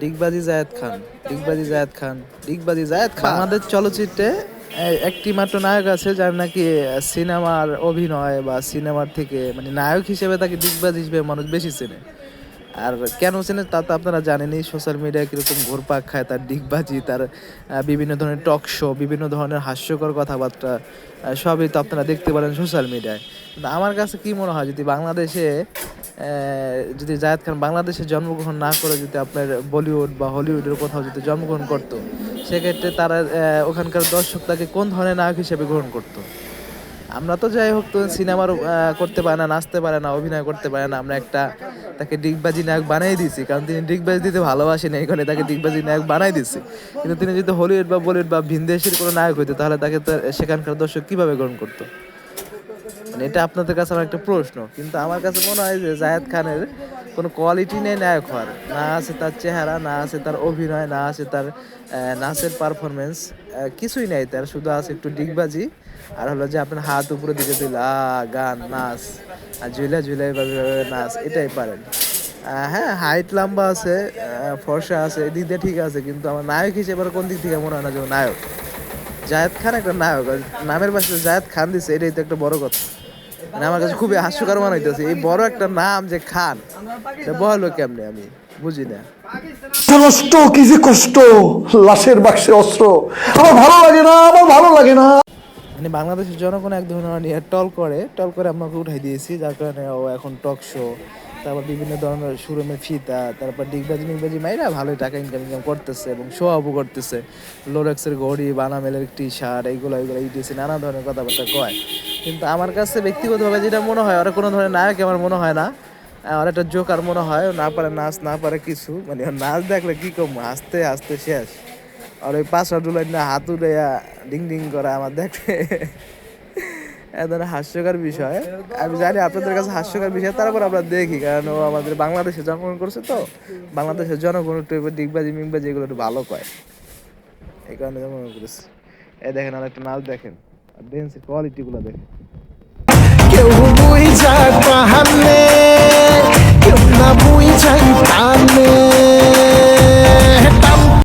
ডিগবাজি জায়েদ খান, ডিগবাজি জায়েদ খান, ডিগবাজি জায়েদ খান। আমাদের চলচ্চিত্রে একটি মাত্র নায়ক আছে যার নাকি সিনেমার অভিনয় বা সিনেমার থেকে মানে নায়ক হিসেবে তাকে ডিগবাজি হিসেবে মানুষ বেশি চেনে। আর কেন চেনে তা তো আপনারা জানেনই, সোশ্যাল মিডিয়ায় কীরকম ঘুরপাক খায় তার ডিগবাজি, তার বিভিন্ন ধরনের টক শো, বিভিন্ন ধরনের হাস্যকর কথাবার্তা সবই তো আপনারা দেখতে পারেন সোশ্যাল মিডিয়ায়। আমার কাছে কি মনে হয়, যদি বাংলাদেশে যদি জায়েদ খান বাংলাদেশে জন্মগ্রহণ না করে যদি আপনার বলিউড বা হলিউডের কোথাও যদি জন্মগ্রহণ করতো, সেক্ষেত্রে তারা ওখানকার দর্শক তাকে কোন ধরনের নায়ক হিসেবে গ্রহণ করতো? আমরা তো যাই হোক, তো সিনেমার করতে পারে না, নাচতে পারে না, অভিনয় করতে পারে না, আমরা একটা তাকে ডিগবাজি নায়ক বানাই দিছি কারণ তিনি ডিগবাজি দিতে ভালোবাসেন, এই তাকে ডিগবাজি নায়ক বানাই দিছি কিন্তু তিনি যদি হলিউড বা বলিউড বা ভিনদেশের কোনো নায়ক হইতো, তাহলে তাকে সেখানকার দর্শক কীভাবে গ্রহণ করতো? মানে এটা আপনাদের কাছে আমার একটা প্রশ্ন, কিন্তু আমার কাছে মনে হয় যে জায়েদ খানের কোনো কোয়ালিটি নেই নায়ক হওয়ার। না আছে তার চেহারা, না আছে তার অভিনয়, না আছে তার নাচের পারফরমেন্স কিছুই নেই তার, শুধু আছে একটু ডিগবাজি, আর হলো যে আপনার হাত উপরে দিকে দিল গান, নাচ, আর ঝুলে ঝুলে নাচ, এটাই পারেন। হ্যাঁ হাইট লম্বা আছে ফর্সা আছে, এদিক দিয়ে ঠিক আছে, কিন্তু আমার নায়ক হিসেবে কোন দিক থেকে মনে হয় না যে নায়ক। জায়েদ খান একটা নায়ক নামের পাশে জায়েদ খান দিছে, এটাই তো একটা বড় কথা। মানে আমার কাছে খুবই হাস্যকর মনে হইতেছে এই বড় একটা নাম যে খান বহলো কেমনে আমি বুঝি না। নষ্ট কি যে কষ্ট লাশের বাক্সে অস্ত্র আমার ভালো লাগে না আমার ভালো লাগে না। মানে বাংলাদেশের জনগণ এক ধরনের নিয়ে টল করে টল করে আপনাকে উঠাই দিয়েছি যার কারণে ও এখন টক শো তারপর বিভিন্ন ধরনের সুরমে ফিতা তারপর ডিগবাজি মিগবাজি মাইরা ভালোই টাকা ইনকাম ইনকাম করতেছে এবং শো আপও করতেছে। লোরেক্সের ঘড়ি বানামেলের টি শার্ট এইগুলো এইগুলো ইটিসি নানা ধরনের কথাবার্তা কয়। কিন্তু আমার কাছে ব্যক্তিগতভাবে যেটা মনে হয়, ওরা কোনো ধরনের নায়ক আমার মনে হয় না। আর একটা জোকার মনে হয় না পারে নাচ, না পারে কিছু। মানে নাচ দেখলে কি কম হাসতে হাসতে শেষ। আর ওই পাঁচটা ডুলাই না হাত উড়ে ডিং ডিং করা আমার এক ধরনের হাস্যকর বিষয়। আমি জানি আপনাদের কাছে হাস্যকর বিষয়, তারপর আমরা দেখি, কারণ ও আমাদের বাংলাদেশে জন্মগ্রহণ করছে তো। বাংলাদেশের জনগণ একটু ডিগবাজি মিগবাজি এগুলো একটু ভালো কয়। এই কারণে জন্মগ্রহণ করেছে। এই দেখেন আর একটা নাচ দেখেন। আর ড্যান্সের কোয়ালিটিগুলো দেখেন। কেউ বুঝা কাহানে